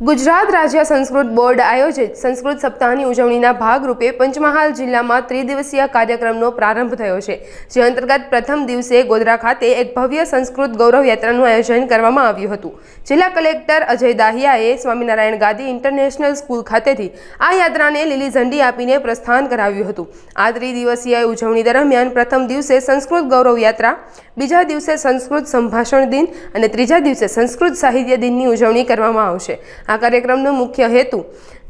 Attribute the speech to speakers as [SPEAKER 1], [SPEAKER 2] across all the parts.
[SPEAKER 1] ગુજરાત રાજ્ય સંસ્કૃત બોર્ડ આયોજિત સંસ્કૃત સપ્તાહની ઉજવણીના ભાગરૂપે પંચમહાલ જિલ્લામાં ત્રિદિવસીય કાર્યક્રમનો પ્રારંભ થયો છે, જે અંતર્ગત પ્રથમ દિવસે ગોધરા ખાતે એક ભવ્ય સંસ્કૃત ગૌરવ યાત્રાનું આયોજન કરવામાં આવ્યું હતું. જિલ્લા કલેક્ટર અજય દાહિયાએ સ્વામિનારાયણ ગાદી ઇન્ટરનેશનલ સ્કૂલ ખાતેથી આ યાત્રાને લીલી ઝંડી આપીને પ્રસ્થાન કરાવ્યું હતું. આ ત્રિદિવસીય ઉજવણી દરમિયાન પ્રથમ દિવસે સંસ્કૃત ગૌરવ યાત્રા બીજા દિવસે સંસ્કૃત સંભાષણ દિન અને ત્રીજા દિવસે સંસ્કૃત સાહિત્ય દિનની ઉજવણી કરવામાં આવશે. આ કાર્યક્રમનો મુખ્ય હેતુ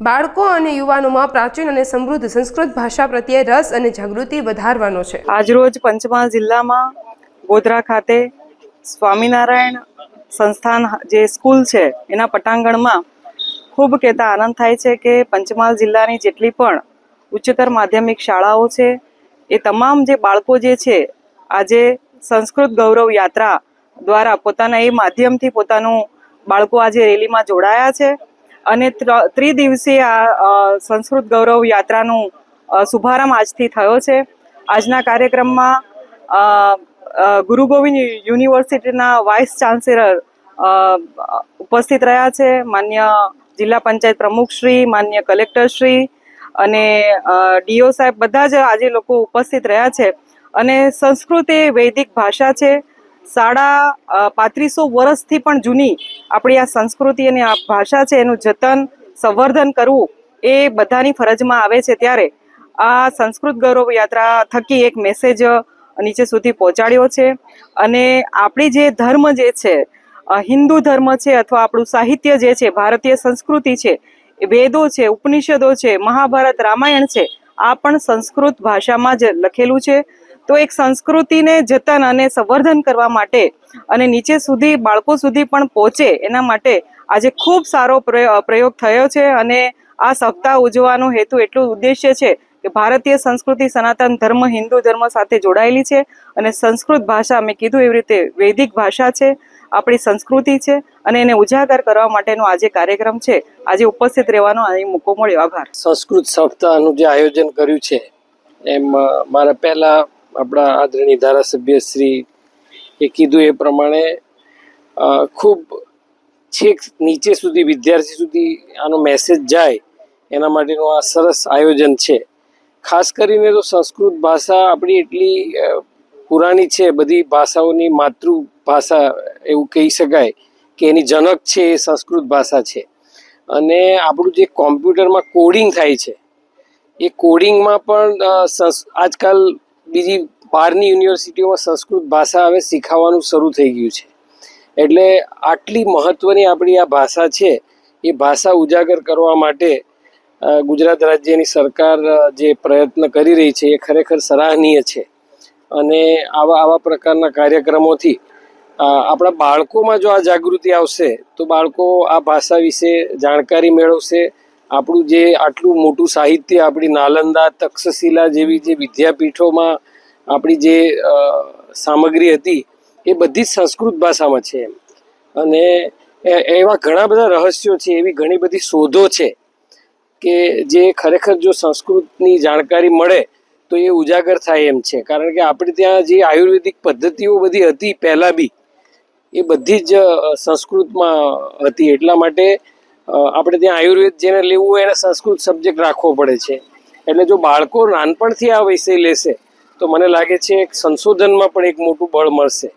[SPEAKER 1] બાળકો અને યુવાનોમાં પ્રાચીન અને સમૃદ્ધ સંસ્કૃત ભાષા પ્રત્યે રસ અને જાગૃતિ વધારવાનો છે.
[SPEAKER 2] આજરોજ પંચમહાલ જિલ્લામાં ગોધરા ખાતે સ્વામિનારાયણ સંસ્થાન જે સ્કૂલ છે, એના પટાંગણમાં ખૂબ કહેતા આનંદ થાય છે કે પંચમહાલ જિલ્લાની જેટલી પણ ઉચ્ચતર માધ્યમિક શાળાઓ છે, એ તમામ જે બાળકો જે છે, આજે સંસ્કૃત ગૌરવ યાત્રા દ્વારા પોતાના એ માધ્યમથી પોતાનું બાળકો આજે રેલીમાં જોડાયા છે અને ત્ર- ત્રિદિવસીય આ સંસ્કૃત ગૌરવ યાત્રાનું શુભારંભ આજથી થયો છે. આજના કાર્યક્રમમાં ગુરુ ગોવિંદ યુનિવર્સિટીના વાઇસ ચાન્સેલર ઉપસ્થિત રહ્યા છે. માન્ય જિલ્લા પંચાયત પ્રમુખશ્રી માન્ય કલેક્ટરશ્રી અને ડીઓ સાહેબ બધા જ આજે લોકો ઉપસ્થિત રહ્યા છે. અને સંસ્કૃત એ વૈદિક ભાષા છે. સાડા પાંત્રીસો વર્ષથી પણ જૂની આપણી આ સંસ્કૃતિ અને આ ભાષા છે, એનું જતન, સંવર્ધન કરવું એ બધાની ફરજમાં આવે છે ત્યારે આ સંસ્કૃત ગૌરવ યાત્રા થકી એક મેસેજ નીચે સુધી પહોંચાડ્યો છે. અને આપણી જે ધર્મ જે છે હિન્દુ ધર્મ છે અથવા આપણું સાહિત્ય જે છે, ભારતીય સંસ્કૃતિ છે વેદો છે, ઉપનિષદો છે, મહાભારત, રામાયણ છે, આ પણ સંસ્કૃત ભાષામાં જ લખેલું છે. તો એક સંસ્કૃતિને જતન અને સંવર્ધન કરવા માટે અને નીચે સુધી, બાળકો સુધી પણ પહોંચે એના માટે આજે ખૂબ સારો પ્રયો- પ્રયોગ થયો છે અને આ સપ્તાહ ઉજવવાનો હેતુ એટલું ઉદ્દેશ્ય છે કે ભારતીય સંસ્કૃતિ, સનાતન ધર્મ, હિન્દુ ધર્મ સાથે જોડાયેલી છે અને સંસ્કૃત ભાષા, મેં કીધું એવી રીતે વૈદિક ભાષા છે, આપણી સંસ્કૃતિ છે અને એને ઉજાગર કરવા માટેનો આજે કાર્યક્રમ છે. આજે ઉપસ્થિત રહેવાનો અહીં મોકો મળ્યો. આભાર.
[SPEAKER 3] સંસ્કૃત સપ્તાહનું જે આયોજન કર્યું છે, એમ મારા પહેલા આપણા આદરણીય ધારાસભ્ય શ્રી એ કીધું એ પ્રમાણે ખૂબ છેક નીચે સુધી, વિદ્યાર્થી સુધી આનો મેસેજ જાય, એના માટેનું આ સરસ આયોજન છે. ખાસ કરીને તો સંસ્કૃત ભાષા આપણી એટલી પુરાણી છે, બધી ભાષાઓની માતૃભાષા એવું કહી શકાય કે એની જનક છે એ સંસ્કૃત ભાષા છે. અને આપણું જે કોમ્પ્યુટરમાં કોડિંગ થાય છે, એ કોડિંગમાં પણ આજકાલ બીજી બહારની યુનિવર્સિટીઓમાં સંસ્કૃત ભાષા હવે શીખવવાનું શરૂ થઈ ગયું છે. એટલે આટલી મહત્ત્વની આપણી આ ભાષા છે, એ ભાષા ઉજાગર કરવા માટે ગુજરાત રાજ્યની સરકાર જે પ્રયત્ન કરી રહી છે, એ ખરેખર સરાહનીય છે. અને આવા આવા પ્રકારના કાર્યક્રમોથી આપણા બાળકોમાં જો આ જાગૃતિ આવશે, તો બાળકો આ ભાષા વિશે જાણકારી મેળવશે આપણું જે આટલું મોટું સાહિત્ય, આપણી નાલંદા તક્ષશિલા જેવી જે વિદ્યાપીઠોમાં આપણી જે સામગ્રી હતી, એ બધી જ સંસ્કૃત ભાષામાં છે એમ. અને એવા ઘણા બધા રહસ્યો છે, એવી ઘણી બધી શોધો છે કે જે ખરેખર જો સંસ્કૃતની જાણકારી મળે, તો એ ઉજાગર થાય એમ છે. કારણ કે આપણે ત્યાં જે આયુર્વેદિક પદ્ધતિઓ બધી હતી પહેલાં બી, એ બધી જ સંસ્કૃતમાં હતી. એટલા માટે આપણે ત્યાં આયુર્વેદ જેને લેવું હોય એને સંસ્કૃત સબ્જેક્ટ રાખવો પડે છે. એટલે જો બાળકો નાનપણથી આ વિષય લેશે, તો મને લાગે છે એક સંશોધનમાં પણ એક મોટું બળ મળશે.